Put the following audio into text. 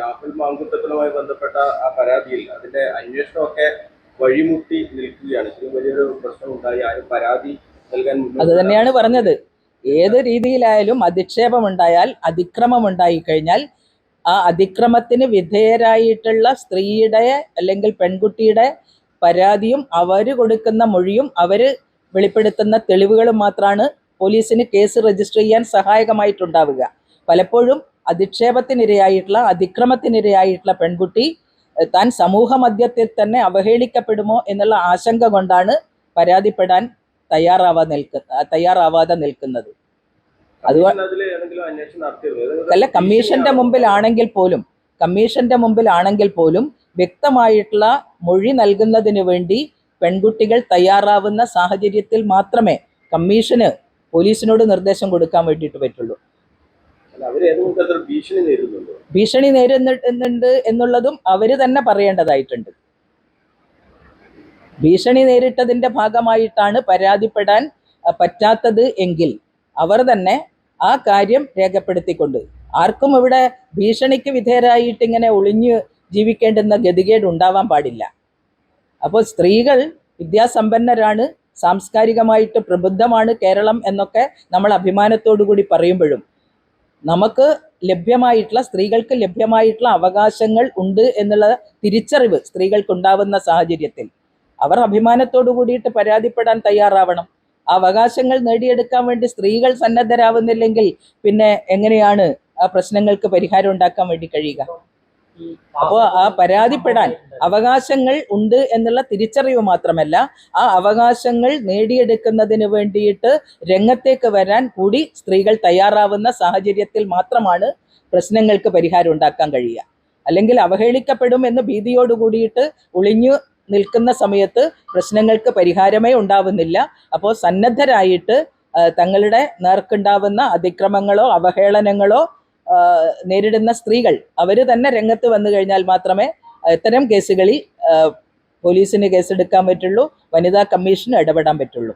രാഹുൽ മാങ്കുട്ടത്തിലുമായി ബന്ധപ്പെട്ട ആ പരാതിയിൽ അതിന്റെ അന്വേഷണമൊക്കെ വഴിമുട്ടി നിൽക്കുകയാണ്. ഇതിലും വലിയൊരു പ്രശ്നം ഉണ്ടായി ആരും പരാതി നൽകാൻ അത് തന്നെയാണ് പറഞ്ഞത്. ഏത് രീതിയിലായാലും അധിക്ഷേപം ഉണ്ടായാൽ അതിക്രമം ഉണ്ടായി കഴിഞ്ഞാൽ ആ അതിക്രമത്തിന് വിധേയരായിട്ടുള്ള സ്ത്രീയുടെ അല്ലെങ്കിൽ പെൺകുട്ടിയുടെ പരാതിയും അവർ കൊടുക്കുന്ന മൊഴിയും അവർ വെളിപ്പെടുത്തുന്ന തെളിവുകളും മാത്രമാണ് പോലീസിന് കേസ് രജിസ്റ്റർ ചെയ്യാൻ സഹായകമായിട്ടുണ്ടാവുക. പലപ്പോഴും അധിക്ഷേപത്തിനിരയായിട്ടുള്ള അതിക്രമത്തിനിരയായിട്ടുള്ള പെൺകുട്ടി താൻ സമൂഹ മധ്യത്തിൽ തന്നെ അവഹേളിക്കപ്പെടുമോ എന്നുള്ള ആശങ്ക കൊണ്ടാണ് പരാതിപ്പെടാൻ തയ്യാറാവാ നിൽക്ക തയ്യാറാവാതെ നിൽക്കുന്നത്. അതുകൊണ്ട് അല്ല കമ്മീഷന്റെ മുമ്പിലാണെങ്കിൽ പോലും കമ്മീഷന്റെ മുമ്പിലാണെങ്കിൽ പോലും വ്യക്തമായിട്ടുള്ള മൊഴി നൽകുന്നതിന് വേണ്ടി പെൺകുട്ടികൾ തയ്യാറാവുന്ന സാഹചര്യത്തിൽ മാത്രമേ കമ്മീഷന് പോലീസിനോട് നിർദ്ദേശം കൊടുക്കാൻ വേണ്ടിയിട്ട് പറ്റുള്ളൂ അല്ല, അവർ ഏതെങ്കിലും തരത്തിൽ ഭീഷണി നേരിടുന്നുണ്ടോ? എന്നുള്ളതും അവർ തന്നെ പറയേണ്ടതായിട്ടുണ്ട്. ഭീഷണി നേരിട്ടതിന്റെ ഭാഗമായിട്ടാണ് പരാതിപ്പെടാൻ പറ്റാത്തത് എങ്കിൽ അവർ തന്നെ ആ കാര്യം രേഖപ്പെടുത്തിക്കൊണ്ട്. ആർക്കും ഇവിടെ ഭീഷണിക്ക് വിധേയരായിട്ട് ഇങ്ങനെ ഒളിഞ്ഞു ജീവിക്കേണ്ടുന്ന ഗതികേട് ഉണ്ടാവാൻ പാടില്ല. അപ്പോൾ സ്ത്രീകൾ വിദ്യാസമ്പന്നരാണ് സാംസ്കാരികമായിട്ട് പ്രബുദ്ധമാണ് കേരളം എന്നൊക്കെ നമ്മൾ അഭിമാനത്തോടു കൂടി പറയുമ്പോഴും നമുക്ക് ലഭ്യമായിട്ടുള്ള സ്ത്രീകൾക്ക് ലഭ്യമായിട്ടുള്ള അവകാശങ്ങൾ ഉണ്ട് എന്നുള്ള തിരിച്ചറിവ് സ്ത്രീകൾക്ക് ഉണ്ടാവുന്ന സാഹചര്യത്തിൽ. അവർ അഭിമാനത്തോടു കൂടിയിട്ട് പരാതിപ്പെടാൻ തയ്യാറാവണം. ആ അവകാശങ്ങൾ നേടിയെടുക്കാൻ വേണ്ടി സ്ത്രീകൾ സന്നദ്ധരാവുന്നില്ലെങ്കിൽ പിന്നെ എങ്ങനെയാണ് ആ പ്രശ്നങ്ങൾക്ക് പരിഹാരം ഉണ്ടാക്കാൻ വേണ്ടി കഴിയുക? അപ്പോൾ ആ പരാതിപ്പെടാൻ അവകാശങ്ങൾ ഉണ്ട് എന്നുള്ള തിരിച്ചറിവ് മാത്രമല്ല ആ അവകാശങ്ങൾ നേടിയെടുക്കുന്നതിന് വേണ്ടിയിട്ട് രംഗത്തേക്ക് വരാൻ കൂടി സ്ത്രീകൾ തയ്യാറാവുന്ന സാഹചര്യത്തിൽ മാത്രമാണ് പ്രശ്നങ്ങൾക്ക് പരിഹാരം ഉണ്ടാക്കാൻ കഴിയുക. അല്ലെങ്കിൽ അവഹേളിക്കപ്പെടും എന്ന് ഭീതിയോട് കൂടിയിട്ട് ഒളിഞ്ഞു നിൽക്കുന്ന സമയത്ത് പ്രശ്നങ്ങൾക്ക് പരിഹാരമേ ഉണ്ടാവുന്നില്ല. അപ്പോൾ സന്നദ്ധരായിട്ട് തങ്ങളുടെ നേർക്കുണ്ടാവുന്ന അതിക്രമങ്ങളോ അവഹേളനങ്ങളോ നേരിടുന്ന സ്ത്രീകൾ അവർ തന്നെ രംഗത്ത് വന്നു കഴിഞ്ഞാൽ മാത്രമേ ഇത്തരം കേസുകളിൽ പോലീസിന് കേസെടുക്കാൻ പറ്റുള്ളൂ വനിതാ കമ്മീഷന് ഇടപെടാൻ പറ്റുള്ളൂ.